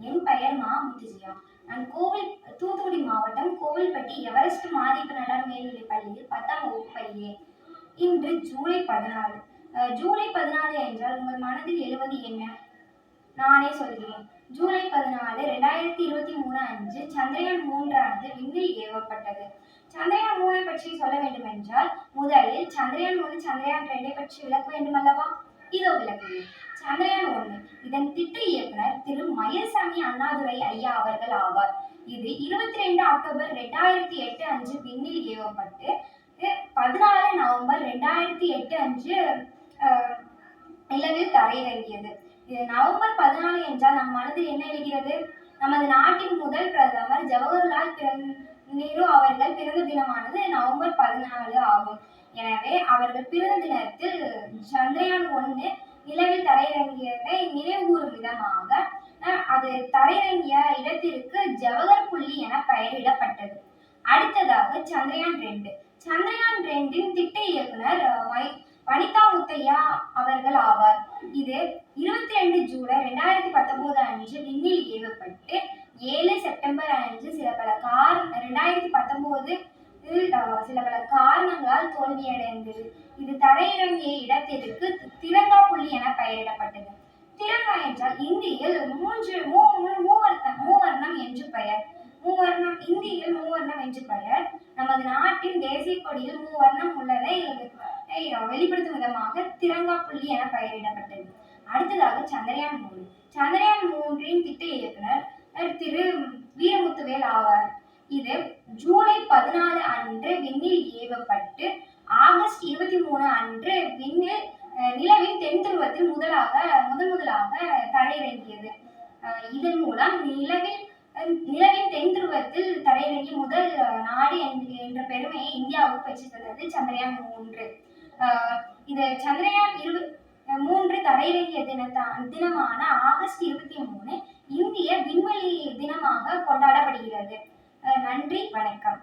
என் பெயர் மா முத்துஜியா நான் கோவில் தூத்துக்குடி மாவட்டம் கோவில்பட்டி எவரெஸ்ட் மாதீப நலர் மேல்நிலைப் பள்ளியில் பத்தாம் வகுப்பு பயின்றேன் இன்று ஜூலை பதினாலு ஜூலை பதினாலு என்றால் உங்கள் மனதில் எழுவது என்ன? நானே சொல்கிறேன். ஜூலை பதினாலு ரெண்டாயிரத்தி இருபத்தி மூணு அன்று சந்திரயான் மூன்றானது விண்ணில் ஏவப்பட்டது. சந்திரயான் மூணை பற்றி சொல்ல வேண்டும் என்றால் முதலில் சந்திரயான் ஒன்று சந்திரயான் ரெண்டை பற்றி விளக்க வேண்டும் அல்லவா இதோ விளக்குகிறேன் சந்திரயான் ஒன்று. இதன் திட்ட இயக்குனர் திரு மயில்சாமி அண்ணாதுரை ஐயா அவர்கள் ஆவார். இது இருபத்தி ரெண்டு அக்டோபர் ரெண்டாயிரத்தி எட்டு அன்று விண்ணில் ஏவப்பட்டு பதினாலு நவம்பர் ரெண்டாயிரத்தி எட்டு அன்று நிலவில் தரையிறங்கியது. இது நவம்பர் பதினாலு என்றால் நம் மனதில் என்ன எழுகிறது? நமது நாட்டின் முதல் பிரதமர் ஜவஹர்லால் நேரு அவர்கள் பிறந்த தினமானது நவம்பர் பதினாலு ஆகும். எனவே அவர்கள் பிறந்த தினத்தில் சந்திரயான் ஒன்று நிலவில் தரையிறங்கியதை நினைவுகூறும் விதமாக அது தரையிறங்கிய இடத்திற்கு ஜவஹர் புள்ளி என பெயரிடப்பட்டது. அடுத்ததாக சந்திரயான் ரெண்டு. சந்திரயான் ரெண்டின் திட்ட இயக்குனர் வை- வனிதா முத்தையா அவர்கள் ஆவார். இது இருபத்தி ரெண்டு ஜூலை ரெண்டாயிரத்தி பத்தொன்பது அன்று விண்ணில் ஏவப்பட்டு ஏழு செப்டம்பர் அன்று சில பல கார் ரெண்டாயிரத்தி பத்தொன்பது சில பல காரணங்களால் தோல்வியடைந்தது. இது தரையிறங்கிய இடத்திற்கு திரங்கா புள்ளி என பெயரிடப்பட்டது. திரங்கா என்றால் இந்தியில் மூன்று மூ மூவர்ணம் என்று பெயர். மூவர்ணம் இந்தியில் மூவர்ணம் என்று பெயர். நமது நாட்டின் தேசிய கொடியில் மூவர்ணம் உள்ளதை வெளிப்படுத்தும் விதமாக திரங்கா புள்ளி என பெயரிடப்பட்டது. அடுத்ததாக சந்திரயான் மூன்று. சந்திரயான் மூன்றின் திட்ட இயக்குனர் திரு வீரமுத்துவேல் ஆவார். இது ஜூலை பதினாலு அன்று விண்ணில் ஏவப்பட்டு ஆகஸ்ட் இருபத்தி மூணு அன்று விண்ணில் நிலவின் தென் துருவத்தில் முதலாக முதன் முதலாக தரையிறங்கியது. இதன் மூலம் நிலவில் நிலவின் தென் துருவத்தில் தரையிறங்கிய முதல் நாடு என்ற- பெருமையை இந்தியாவுக்கு பெற்று தந்தது சந்திரயான் மூன்று. இது சந்திரயான் இரு மூன்று தரையிறங்கிய தினத்தான் தினமான ஆகஸ்ட் இருபத்தி மூணு இந்திய விண்வெளி தினமாக கொண்டாடப்படுகிறது. நன்றி வணக்கம்.